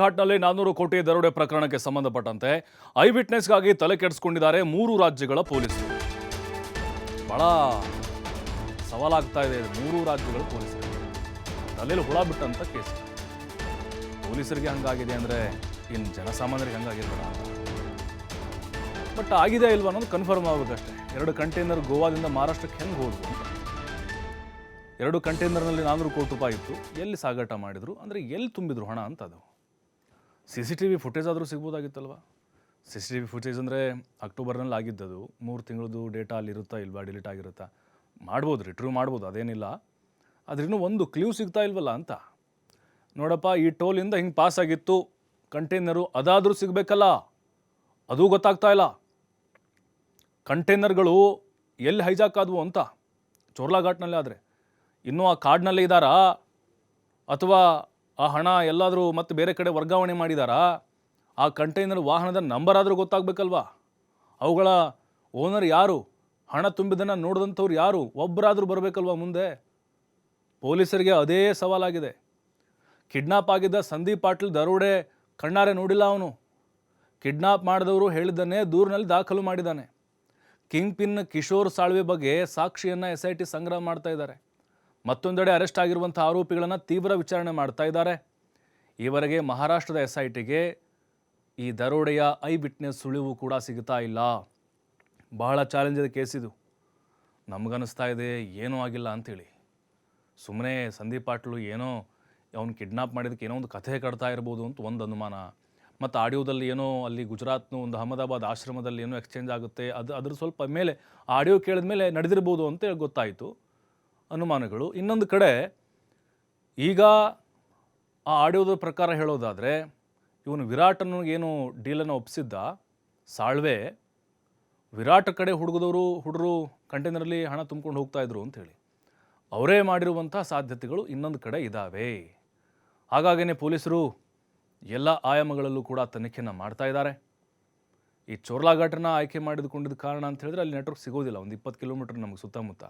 ಘಾಟ್ನಲ್ಲಿ ನಾನ್ನೂರು ಕೋಟಿ ದರೋಡೆ ಪ್ರಕರಣಕ್ಕೆ ಸಂಬಂಧಪಟ್ಟಂತೆ ಐ ವಿಟ್ನೆಸ್ಗಾಗಿ ತಲೆ ಕೆಡಿಸಿಕೊಂಡಿದ್ದಾರೆ ಮೂರು ರಾಜ್ಯಗಳ ಪೊಲೀಸರು. ಬಹಳ ಸವಾಲಾಗ್ತಾ ಇದೆ ಮೂರು ರಾಜ್ಯಗಳ ಪೊಲೀಸರು. ತಲೆಯಲ್ಲಿ ಹುಳ ಬಿಟ್ಟಂತ ಕೇಸ್. ಪೊಲೀಸರಿಗೆ ಹಂಗಾಗಿದೆ ಅಂದ್ರೆ ಇನ್ ಜನಸಾಮಾನ್ಯರಿಗೆ ಹಂಗಾಗಿರ್ಬೇಡ ಬಟ್ ಆಗಿದೆ ಇಲ್ವಾ ಅನ್ನೋದು ಕನ್ಫರ್ಮ್ ಆಗ್ಬೇಕಷ್ಟೇ ಎರಡು ಕಂಟೈನರ್ ಗೋವಾದಿಂದ ಮಹಾರಾಷ್ಟ್ರಕ್ಕೆ ಹೆಂಗೆ ಹೋದ್ರು ಎರಡು ಕಂಟೈನರ್ನಲ್ಲಿ ನಾನ್ನೂರು ಕೋಟಿ ರೂಪಾಯಿ ಇತ್ತು. ಎಲ್ಲಿ ಸಾಗಾಟ ಮಾಡಿದ್ರು? ಅಂದರೆ ಎಲ್ಲಿ ತುಂಬಿದ್ರು ಹಣ ಅಂತ ಅದು. C C T V footage ಆದರೂ ಸಿಗ್ಬೋದಾಗಿತ್ತಲ್ವ? C C T V footage ಅಂದರೆ ಅಕ್ಟೋಬರ್ನಲ್ಲಿ ಆಗಿದ್ದದು. ಮೂರು ತಿಂಗಳದು ಡೇಟಾ ಅಲ್ಲಿ ಇರುತ್ತಾ ಇಲ್ವಾ? ಡಿಲೀಟ್ ಆಗಿರುತ್ತಾ? ಮಾಡ್ಬೋದು ರಿಟ್ರೀವ್ ಮಾಡ್ಬೋದು, ಅದೇನಿಲ್ಲ. ಆದ್ರೆ ಇನ್ನೂ ಒಂದು ಕ್ಲೂ ಸಿಗ್ತಾ ಇಲ್ವಲ್ಲ ಅಂತ? ನೋಡಪ್ಪ, ಈ ಟೋಲಿಂದ ಹಿಂಗೆ ಪಾಸ್ ಆಗಿತ್ತು. ಕಂಟೈನರು ಅದಾದರೂ ಸಿಗಬೇಕಲ್ಲ? ಅದೂ ಗೊತ್ತಾಗ್ತಾ ಇಲ್ಲ. ಕಂಟೈನರ್ಗಳು ಎಲ್ಲಿ ಹೈಜಾಕ್ ಆದವು ಅಂತ? ಚೋರ್ಲಾಘಾಟ್ನಲ್ಲೇ ಆದರೆ. ಇನ್ನೂ ಆ ಕಾಡ್ನಲ್ಲೇ ಇದ್ದಾರಾ ಅಥವಾ ಆ ಹಣ ಎಲ್ಲಾದರೂ ಮತ್ತೆ ಬೇರೆ ಕಡೆ ವರ್ಗಾವಣೆ ಮಾಡಿದಾರಾ? ಆ ಕಂಟೈನರ್ ವಾಹನದ ನಂಬರ್ ಆದರೂ ಗೊತ್ತಾಗಬೇಕಲ್ವಾ? ಅವುಗಳ ಓನರ್ ಯಾರು? ಹಣ ತುಂಬಿದನ್ನು ನೋಡಿದಂಥವ್ರು ಯಾರು? ಒಬ್ಬರಾದರೂ ಬರಬೇಕಲ್ವಾ ಮುಂದೆ? ಪೊಲೀಸರಿಗೆ ಅದೇ ಸವಾಲಾಗಿದೆ. ಕಿಡ್ನಾಪ್ ಆಗಿದ್ದ ಸಂದೀಪ್ ಪಾಟೀಲ್ ದರೋಡೆ ಕಣ್ಣಾರೆ ನೋಡಿಲ್ಲ ಅವನು. ಕಿಡ್ನಾಪ್ ಮಾಡಿದವರು ಹೇಳಿದ್ದನ್ನೇ ದೂರಿನಲ್ಲಿ ದಾಖಲು ಮಾಡಿದ್ದಾನೆ. ಕಿಂಗ್ ಪಿನ್ ಕಿಶೋರ್ ಸಾಳ್ವೆ ಬಗ್ಗೆ ಸಾಕ್ಷಿಯನ್ನು ಎಸ್ ಐ ಟಿ ಸಂಗ್ರಹ ಮಾಡ್ತಾ ಇದ್ದಾರೆ. ಮತ್ತೊಂದೆಡೆ ಅರೆಸ್ಟ್ ಆಗಿರುವಂಥ ಆರೋಪಿಗಳನ್ನು ತೀವ್ರ ವಿಚಾರಣೆ ಮಾಡ್ತಾ ಇದ್ದಾರೆ. ಈವರೆಗೆ ಮಹಾರಾಷ್ಟ್ರದ ಎಸ್ ಐ ಟಿಗೆ ಈ ದರೋಡೆಯ ಐ ವಿಟ್ನೆಸ್ ಸುಳಿವು ಕೂಡ ಸಿಗ್ತಾ ಇಲ್ಲ. ಬಹಳ ಚಾಲೆಂಜ್ ಕೇಸ್ ಇದು. ನಮಗನ್ನಿಸ್ತಾ ಇದೆ, ಏನೂ ಆಗಿಲ್ಲ ಅಂಥೇಳಿ. ಸುಮ್ಮನೆ ಸಂದೀಪ್ ಪಾಟ್ಲು ಏನೋ ಅವ್ನು ಕಿಡ್ನಾಪ್ ಮಾಡಿದ್ದಕ್ಕೆ ಏನೋ ಒಂದು ಕಥೆ ಕಟ್ತಾ ಇರ್ಬೋದು ಅಂತ ಒಂದು ಅನುಮಾನ. ಮತ್ತು ಆಡಿಯೋದಲ್ಲಿ ಏನೋ ಅಲ್ಲಿ ಗುಜರಾತ್ನ ಒಂದು ಅಹಮದಾಬಾದ್ ಆಶ್ರಮದಲ್ಲಿ ಏನೋ ಎಕ್ಸ್ಚೇಂಜ್ ಆಗುತ್ತೆ. ಅದು ಅದ್ರ ಸ್ವಲ್ಪ ಮೇಲೆ ಆಡಿಯೋ ಕೇಳಿದ ಮೇಲೆ ನಡೆದಿರ್ಬೋದು ಅಂತ ಗೊತ್ತಾಯಿತು. ಅನುಮಾನಗಳು. ಇನ್ನೊಂದು ಕಡೆ, ಈಗ ಆ ಆಡಿಯೋದ ಪ್ರಕಾರ ಹೇಳೋದಾದರೆ, ಇವನು ವಿರಾಟನ್ನು ಏನು ಡೀಲನ್ನು ಒಪ್ಪಿಸಿದ್ದ ಸಾಳ್ವೆ. ವಿರಾಟ್ ಕಡೆ ಹುಡುಗದವರು ಹುಡುಗರು ಕಂಟೈನರಲ್ಲಿ ಹಣ ತುಂಬ್ಕೊಂಡು ಹೋಗ್ತಾಯಿದ್ರು ಅಂಥೇಳಿ ಅವರೇ ಮಾಡಿರುವಂಥ ಸಾಧ್ಯತೆಗಳು ಇನ್ನೊಂದು ಕಡೆ ಇದ್ದಾವೆ ಹಾಗಾಗಿನೇ ಪೊಲೀಸರು ಎಲ್ಲ ಆಯಾಮಗಳಲ್ಲೂ ಕೂಡ ತನಿಖೆಯನ್ನು ಮಾಡ್ತಾ ಇದ್ದಾರೆ. ಈ ಚೋರ್ಲಾಘಾಟನ ಆಯ್ಕೆ ಮಾಡಿದುಕೊಂಡಿದ್ದ ಕಾರಣ ಅಂತ ಹೇಳಿದ್ರೆ ಅಲ್ಲಿ ನೆಟ್ವರ್ಕ್ ಸಿಗೋದಿಲ್ಲ. ಒಂದು ಇಪ್ಪತ್ತು ಕಿಲೋಮೀಟರ್ ನಮಗೆ ಸುತ್ತಮುತ್ತ.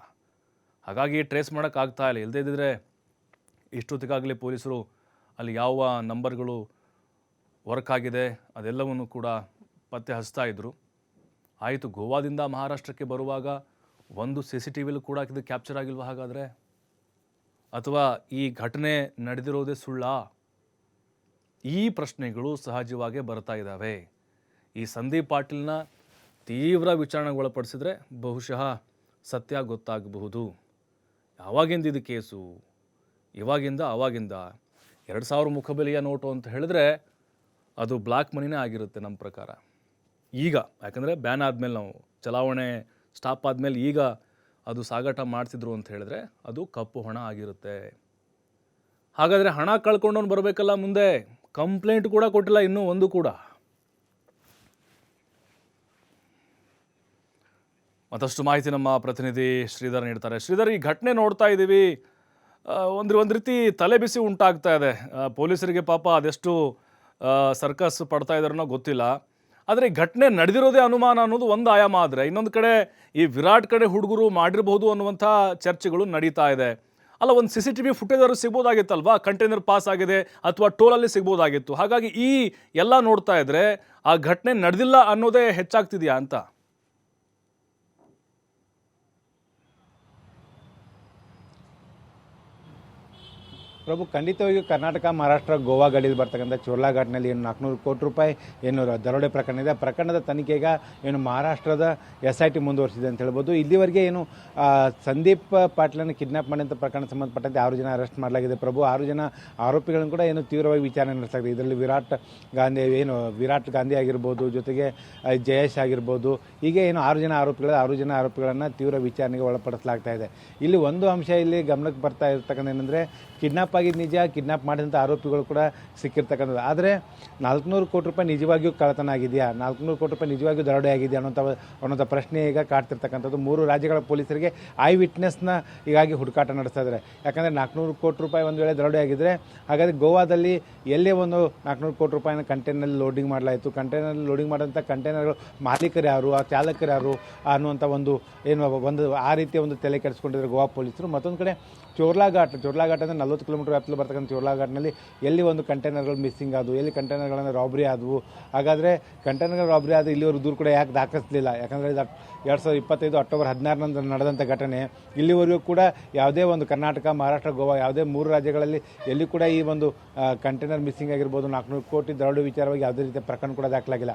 ಹಾಗಾಗಿ ಟ್ರೇಸ್ ಮಾಡೋಕ್ಕಾಗ್ತಾ ಇಲ್ಲ. ಇಲ್ಲದೇ ಇದ್ದಿದ್ರೆ ಇಷ್ಟೊತ್ತಿಗಾಗಲೇ ಪೊಲೀಸರು ಅಲ್ಲಿ ಯಾವ ನಂಬರ್ಗಳು ವರ್ಕ್ ಆಗಿದೆ ಅದೆಲ್ಲವನ್ನು ಕೂಡ ಪತ್ತೆ ಹಚ್ತಾ ಇದ್ದರು ಆಯಿತು, ಗೋವಾದಿಂದ ಮಹಾರಾಷ್ಟ್ರಕ್ಕೆ ಬರುವಾಗ ಒಂದು ಸಿ ಸಿ ಟಿ ವಿಲೂ ಕೂಡ ಇದು ಕ್ಯಾಪ್ಚರ್ ಆಗಿಲ್ವ ಹಾಗಾದರೆ? ಅಥವಾ ಈ ಘಟನೆ ನಡೆದಿರೋದೇ ಸುಳ್ಳಾ? ಈ ಪ್ರಶ್ನೆಗಳು ಸಹಜವಾಗಿ ಬರ್ತಾ ಇದ್ದಾವೆ ಈ ಸಂದೀಪ್ ಪಾಟೀಲ್ನ ತೀವ್ರ ವಿಚಾರಣೆಗೊಳಪಡಿಸಿದ್ರೆ ಬಹುಶಃ ಸತ್ಯ ಗೊತ್ತಾಗಬಹುದು. ಯಾವಾಗಿಂದ ಇದು ಕೇಸು, ಇವಾಗಿಂದ ಆವಾಗಿಂದ. ಎರಡು ಸಾವಿರ ಮುಖಬೆಲೆಯ ನೋಟು ಅಂತ ಹೇಳಿದ್ರೆ ಅದು ಬ್ಲ್ಯಾಕ್ ಮನಿನೇ ಆಗಿರುತ್ತೆ ನಮ್ಮ ಪ್ರಕಾರ. ಈಗ, ಯಾಕಂದರೆ ಬ್ಯಾನ್ ಆದಮೇಲೆ ನಾವು ಚಲಾವಣೆ ಸ್ಟಾಪ್ ಆದಮೇಲೆ ಈಗ ಅದು ಸಾಗಾಟ ಮಾಡ್ತಿದ್ರು ಅಂತ ಹೇಳಿದ್ರೆ ಅದು ಕಪ್ಪು ಹಣ ಆಗಿರುತ್ತೆ. ಹಾಗಾದರೆ ಹಣ ಕಳ್ಕೊಂಡವ್ನು ಬರಬೇಕಲ್ಲ ಮುಂದೆ. ಕಂಪ್ಲೇಂಟ್ ಕೂಡ ಕೊಟ್ಟಿಲ್ಲ ಇನ್ನೂ ಒಂದು ಕೂಡ. ಮತ್ತಷ್ಟು ಮಾಹಿತಿ ನಮ್ಮ ಪ್ರತಿನಿಧಿ ಶ್ರೀಧರ್ ನೀಡ್ತಾರೆ. ಶ್ರೀಧರ್, ಈ ಘಟನೆ ನೋಡ್ತಾ ಇದ್ದೀವಿ ಒಂದು ಒಂದು ರೀತಿ ತಲೆ ಬಿಸಿ ಉಂಟಾಗ್ತಾ ಇದೆ. ಪೊಲೀಸರಿಗೆ ಪಾಪ ಅದೆಷ್ಟು ಸರ್ಕಸ್ ಪಡ್ತಾ ಇದಾರನೋ ಗೊತ್ತಿಲ್ಲ. ಆದರೆ ಈ ಘಟನೆ ನಡೆದಿರೋದೇ ಅನುಮಾನ ಅನ್ನೋದು ಒಂದು ಆಯಾಮ ಆದರೆ, ಇನ್ನೊಂದು ಕಡೆ ಈ ವಿರಾಟ್ ಕಡೆ ಹುಡುಗರು ಮಾಡಿರಬಹುದು ಅನ್ನುವಂಥ ಚರ್ಚೆಗಳು ನಡೀತಾ ಇದೆ. ಅಲ್ಲ, ಒಂದು C C T V footage ಸಿಗ್ಬೋದಾಗಿತ್ತಲ್ವಾ? Container pass ಆಗಿದೆ ಅಥವಾ ಟೋಲಲ್ಲಿ ಸಿಗ್ಬೋದಾಗಿತ್ತು. ಹಾಗಾಗಿ ಈ ಎಲ್ಲ ನೋಡ್ತಾ ಇದ್ರೆ ಆ ಘಟನೆ ನಡೆದಿಲ್ಲ ಅನ್ನೋದೇ ಹೆಚ್ಚಾಗ್ತಿದೆಯಾ ಅಂತ? ಪ್ರಭು, ಖಂಡಿತವಾಗಿಯೂ ಕರ್ನಾಟಕ, ಮಹಾರಾಷ್ಟ್ರ, ಗೋವಾ ಗಡಿಯಲ್ಲಿ ಬರ್ತಕ್ಕಂಥ ಚೋರ್ಲಾಘಾಟ್ನಲ್ಲಿ ಏನು ನಾಲ್ಕುನೂರು ಕೋಟಿ ರೂಪಾಯಿ, ಏನು ದರೋಡೆ ಪ್ರಕರಣ ಇದೆ. ಪ್ರಕರಣದ ತನಿಖೆಗ ಏನು ಮಹಾರಾಷ್ಟ್ರದ ಎಸ್ ಐ ಟಿ ಮುಂದುವರಿಸಿದೆ ಅಂತ ಹೇಳ್ಬೋದು. ಇಲ್ಲಿವರೆಗೆ ಏನು ಸಂದೀಪ್ ಪಾಟೀಲನ್ನು ಕಿಡ್ನಾಪ್ ಮಾಡಿದಂಥ ಪ್ರಕರಣ ಸಂಬಂಧಪಟ್ಟಂತೆ ಆರು ಜನ ಅರೆಸ್ಟ್ ಮಾಡಲಾಗಿದೆ ಪ್ರಭು. ಆರು ಜನ ಆರೋಪಿಗಳನ್ನು ಕೂಡ ಏನು ತೀವ್ರವಾಗಿ ವಿಚಾರಣೆ ನಡೆಸಲಾಗಿದೆ. ಇದರಲ್ಲಿ ವಿರಾಟ್ ಗಾಂಧಿ, ಏನು ವಿರಾಟ್ ಗಾಂಧಿ ಆಗಿರ್ಬೋದು, ಜೊತೆಗೆ ಜಯೇಶ್ ಆಗಿರ್ಬೋದು, ಹೀಗೆ ಏನು ಆರು ಜನ ಆರೋಪಿಗಳ, ಆರು ಜನ ಆರೋಪಿಗಳನ್ನು ತೀವ್ರ ವಿಚಾರಣೆಗೆ ಒಳಪಡಿಸಲಾಗ್ತಾ ಇದೆ. ಇಲ್ಲಿ ಒಂದು ಅಂಶ ಇಲ್ಲಿ ಗಮನಕ್ಕೆ ಬರ್ತಾ ಇರ್ತಕ್ಕಂಥ ಏನಂದರೆ, ಕಿಡ್ನಾಪ್ ಆಗಿದ್ದು ನಿಜ, ಕಿಡ್ನಾಪ್ ಮಾಡಿದಂಥ ಆರೋಪಿಗಳು ಕೂಡ ಸಿಕ್ಕಿರ್ತಕ್ಕಂಥದ್ದು. ಆದರೆ ನಾಲ್ಕುನೂರು ಕೋಟಿ ರೂಪಾಯಿ ನಿಜವಾಗಿಯೂ ಕಳ್ಳತನ ಆಗಿದೆಯಾ? ನಾಲ್ಕುನೂರು ಕೋಟಿ ರೂಪಾಯಿ ನಿಜವಾಗಿಯೂ ದರೋಡೆ ಆಗಿದೆಯಾ ಅನ್ನೋಂಥ ಅನ್ನೋಂಥ ಪ್ರಶ್ನೆ ಈಗ ಕಾಡ್ತಿರ್ತಕ್ಕಂಥದ್ದು. ಮೂರು ರಾಜ್ಯಗಳ ಪೊಲೀಸರಿಗೆ ಐ ವಿಟ್ನೆಸ್ನ ಹೀಗಾಗಿ ಹುಡುಕಾಟ ನಡೆಸ್ತಾ ಇದ್ದಾರೆ ಯಾಕಂದರೆ ನಾಲ್ಕುನೂರು ಕೋಟಿ ರೂಪಾಯಿ ಒಂದು ವೇಳೆ ದರೋಡೆ ಆಗಿದ್ದರೆ ಹಾಗಾದರೆ ಗೋವಾದಲ್ಲಿ ಎಲ್ಲೇ ಒಂದು ನಾಲ್ಕುನೂರು ಕೋಟಿ ರೂಪಾಯಿನ ಕಂಟೈನರ್ನಲ್ಲಿ ಲೋಡಿಂಗ್ ಮಾಡಲಾಯಿತು. ಕಂಟೈನರ್ನಲ್ಲಿ ಲೋಡಿಂಗ್ ಮಾಡಿದಂಥ ಕಂಟೈನರ್ಗಳು ಮಾಲೀಕರು ಯಾರು, ಆ ಚಾಲಕರು ಯಾರು ಅನ್ನುವಂಥ ಒಂದು ಏನು ಒಂದು ಆ ರೀತಿಯ ಒಂದು ತಲೆ ಕೆಡಿಸ್ಕೊಂಡಿದ್ದಾರೆ ಗೋವಾ ಪೊಲೀಸರು. ಮತ್ತೊಂದು ಕಡೆ ಚೋರ್ಲಾಘಾಟ್ ಚೋರ್ಲಾಘಾಟ್ ಅಂದರೆ ನಲ್ವತ್ತು ಕಿಲೋಮೀಟರ್ ಕಿಲೋಮೀಟರ್ ವ್ಯಾಪ್ತಿಯಲ್ಲಿ ಬರ್ತಕ್ಕಂಥ ಚೋರ್ಲಾಘಾಟ್ನಲ್ಲಿ ಎಲ್ಲಿ ಒಂದು ಕಂಟೈನರ್ಗಳು ಮಿಸ್ಸಿಂಗ್ ಆದವು, ಎಲ್ಲಿ ಕಂಟೈನರ್ಗಳನ್ನು ರಾಬ್ರಿ ಆದವು. ಹಾಗಾದರೆ ಕಂಟೈನರ್ಗಳು ರಾಬ್ರಿ ಆದ ಇಲ್ಲಿವರೆಗೂ ದೂರು ಕೂಡ ಯಾಕೆ ದಾಖಲಿಸಲಿಲ್ಲ. ಯಾಕಂದರೆ ಇದು ಎರಡು ಸಾವಿರದ ಇಪ್ಪತ್ತೈದು ಅಕ್ಟೋಬರ್ ಹದಿನಾರರಂದು ನಡೆದಂಥ ಘಟನೆ. ಇಲ್ಲಿವರೆಗೂ ಕೂಡ ಯಾವುದೇ ಒಂದು ಕರ್ನಾಟಕ, ಮಹಾರಾಷ್ಟ್ರ, ಗೋವಾ, ಯಾವುದೇ ಮೂರು ರಾಜ್ಯಗಳಲ್ಲಿ ಎಲ್ಲಿ ಕೂಡ ಈ ಒಂದು ಕಂಟೈನರ್ ಮಿಸ್ಸಿಂಗ್ ಆಗಿರ್ಬೋದು, ನಾಲ್ಕುನೂರು ಕೋಟಿ ದರೋಡೆ ವಿಚಾರವಾಗಿ ಯಾವುದೇ ರೀತಿಯ ಪ್ರಕರಣ ಕೂಡ ದಾಖಲಾಗಿಲ್ಲ.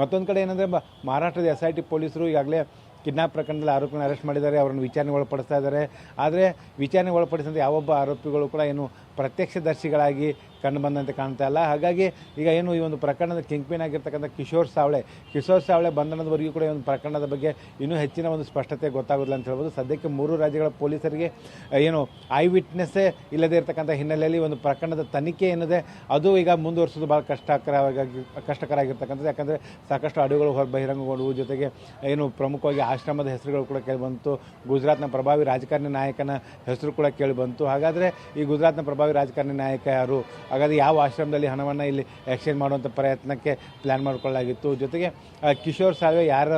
ಮತ್ತೊಂದು ಕಡೆ ಏನಂದರೆ ಮಹಾರಾಷ್ಟ್ರದ ಎಸ್ ಐ ಟಿ ಪೊಲೀಸರು ಈಗಾಗಲೇ ಕಿಡ್ನಾಪ್ ಪ್ರಕರಣದಲ್ಲಿ ಆರೋಪಿಗಳನ್ನ ಅರೆಸ್ಟ್ ಮಾಡಿದ್ದಾರೆ, ಅವರನ್ನು ವಿಚಾರಣೆ ಒಳಪಡಿಸ್ತಾ ಇದ್ದಾರೆ. ಆದರೆ ವಿಚಾರಣೆ ಒಳಪಡಿಸಿದಂಥ ಯಾವೊಬ್ಬ ಆರೋಪಿಗಳು ಕೂಡ ಏನು ಪ್ರತ್ಯಕ್ಷದರ್ಶಿಗಳಾಗಿ ಕಂಡು ಬಂದಂತೆ ಕಾಣ್ತಾ ಇಲ್ಲ. ಹಾಗಾಗಿ ಈಗ ಏನು ಈ ಒಂದು ಪ್ರಕರಣದ ಕಿಂಗ್ಪಿನ್ ಆಗಿರ್ತಕ್ಕಂಥ ಕಿಶೋರ್ ಸಾವಳೆ ಕಿಶೋರ್ ಸಾವಳೆ ಬಂಧನದವರೆಗೂ ಕೂಡ ಈ ಒಂದು ಪ್ರಕರಣದ ಬಗ್ಗೆ ಇನ್ನೂ ಹೆಚ್ಚಿನ ಒಂದು ಸ್ಪಷ್ಟತೆ ಗೊತ್ತಾಗೋದಿಲ್ಲ ಅಂತ ಹೇಳ್ಬೋದು. ಸದ್ಯಕ್ಕೆ ಮೂರು ರಾಜ್ಯಗಳ ಪೊಲೀಸರಿಗೆ ಏನು ಐ ವಿಟ್ನೆಸ್ಸೇ ಇಲ್ಲದೇ ಇರತಕ್ಕಂಥ ಹಿನ್ನೆಲೆಯಲ್ಲಿ ಒಂದು ಪ್ರಕರಣದ ತನಿಖೆ ಏನಿದೆ, ಅದು ಈಗ ಮುಂದುವರಿಸೋದು ಭಾಳ ಕಷ್ಟಕರವಾಗಿ ಕಷ್ಟಕರ ಆಗಿರ್ತಕ್ಕಂಥದ್ದು ಯಾಕಂದರೆ ಸಾಕಷ್ಟು ಅಡುಗಳು ಹೊರ ಬಹಿರಂಗಗೊಂಡವು ಜೊತೆಗೆ ಏನು ಪ್ರಮುಖವಾಗಿ ಆಶ್ರಮದ ಹೆಸರುಗಳು ಕೂಡ ಕೇಳಿಬಂತು ಗುಜರಾತ್ನ ಪ್ರಭಾವಿ ರಾಜಕಾರಣಿ ನಾಯಕನ ಹೆಸರು ಕೂಡ ಕೇಳಿಬಂತು ಹಾಗಾದರೆ ಈ ಗುಜರಾತ್ನ ಪ್ರಭಾವಿ ರಾಜಕಾರಣಿ ನಾಯಕ ಯಾರು? ಹಾಗಾದರೆ ಯಾವ ಆಶ್ರಮದಲ್ಲಿ ಹಣವನ್ನು ಇಲ್ಲಿ ಎಕ್ಸ್ಚೇಂಜ್ ಮಾಡುವಂಥ ಪ್ರಯತ್ನಕ್ಕೆ ಪ್ಲ್ಯಾನ್ ಮಾಡಿಕೊಳ್ಳಲಾಗಿತ್ತು? ಜೊತೆಗೆ ಕಿಶೋರ್ ಸಾವೆ ಯಾರ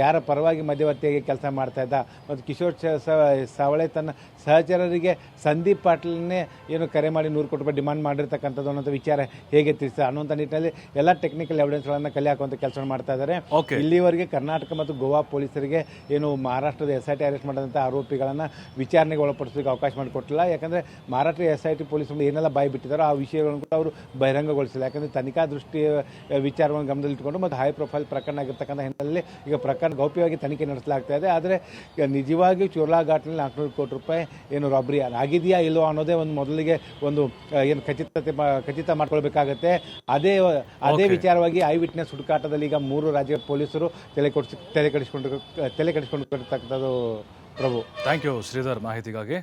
ಯಾರ ಪರವಾಗಿ ಮಧ್ಯವರ್ತಿಯಾಗಿ ಕೆಲಸ ಮಾಡ್ತಾ ಇದ್ದ? ಮತ್ತು ಕಿಶೋರ್ ಸಾವಳೆ ತನ್ನ ಸಹಚರರಿಗೆ ಸಂದೀಪ್ ಪಾಟೀಲ್ನೇ ಏನು ಕರೆ ಮಾಡಿ ನೂರು ಕೋಟಿ ರೂಪಾಯಿ ಡಿಮಾಂಡ್ ಮಾಡಿರ್ತಕ್ಕಂಥದ್ದು ಅನ್ನೋಂಥ ವಿಚಾರ ಹೇಗೆ ತಿಳಿಸ ಅನ್ನುವಂಥ ನಿಟ್ಟಿನಲ್ಲಿ ಎಲ್ಲ ಟೆಕ್ನಿಕಲ್ ಎವಿಡೆನ್ಸ್ಗಳನ್ನು ಕಲೆ ಹಾಕುವಂಥ ಕೆಲಸ ಮಾಡ್ತಾ ಇದ್ದಾರೆ. ಇಲ್ಲಿವರೆಗೆ ಕರ್ನಾಟಕ ಮತ್ತು ಗೋವಾ ಪೊಲೀಸರಿಗೆ ಏನು ಮಹಾರಾಷ್ಟ್ರದ ಎಸ್ ಐ ಟಿ ಅರೆಸ್ಟ್ ಮಾಡಿದಂಥ ಆರೋಪಿಗಳನ್ನು ವಿಚಾರಣೆಗೆ ಒಳಪಡಿಸೋದಕ್ಕೆ ಅವಕಾಶ ಮಾಡಿಕೊಟ್ಟಿಲ್ಲ. ಯಾಕಂದರೆ ಮಹಾರಾಷ್ಟ್ರ ಎಸ್ ಐ ಟಿ ಪೊಲೀಸರು ಏನೆಲ್ಲ ಬಾಯಿ ಬಿಟ್ಟಿದ್ದಾರೋ ಆ ವಿಷಯಗಳನ್ನು ಕೂಡ ಅವರು ಬಹಿರಂಗಗೊಳಿಸಿಲ್ಲ. ಯಾಕಂದರೆ ತನಿಖಾ ದೃಷ್ಟಿ ಆ, ವಿಚಾರವನ್ನು ಗಮನದಲ್ಲಿಟ್ಟುಕೊಂಡು ಮತ್ತು ಹೈ ಪ್ರೊಫೈಲ್ ಪ್ರಕರಣ ಆಗಿರ್ತಕ್ಕಂಥ ಹಿನ್ನೆಲೆಯಲ್ಲಿ ಈಗ ಪ್ರಕರಣ ಗೌಪ್ಯವಾಗಿ ತನಿಖೆ ನಡೆಸಲಾಗ್ತಾ ಇದೆ. ಆದರೆ ನಿಜವಾಗಿ ನಿಜವಾಗಿಯೂ ಚೋರ್ಲಾ ಘಾಟ್ನಲ್ಲಿ ನಾಲ್ಕುನೂರು ಕೋಟಿ ರೂಪಾಯಿ ಏನು ರಾಬ್ರಿ ಆಗಿದೆಯಾ ಇಲ್ಲವೋ ಅನ್ನೋದೇ ಒಂದು ಮೊದಲಿಗೆ ಒಂದು ಏನು ಖಚಿತತೆ ಖಚಿತ ಮಾಡ್ಕೊಳ್ಬೇಕಾಗತ್ತೆ. ಅದೇ ಅದೇ ವಿಚಾರವಾಗಿ ಐ ವಿಟ್ನೆಸ್ ಹುಡುಕಾಟದಲ್ಲಿ ಈಗ ಮೂರು ರಾಜ್ಯ ಪೊಲೀಸರು ತಲೆ ಕೊಡಿಸಿ ತಲೆ ಕೆಡಿಸ್ಕೊಂಡು ತಲೆ ಕೆಡಿಸ್ಕೊಂಡು ಪ್ರಭು. ಥ್ಯಾಂಕ್ ಯು ಶ್ರೀಧರ್ ಮಾಹಿತಿಗಾಗಿ.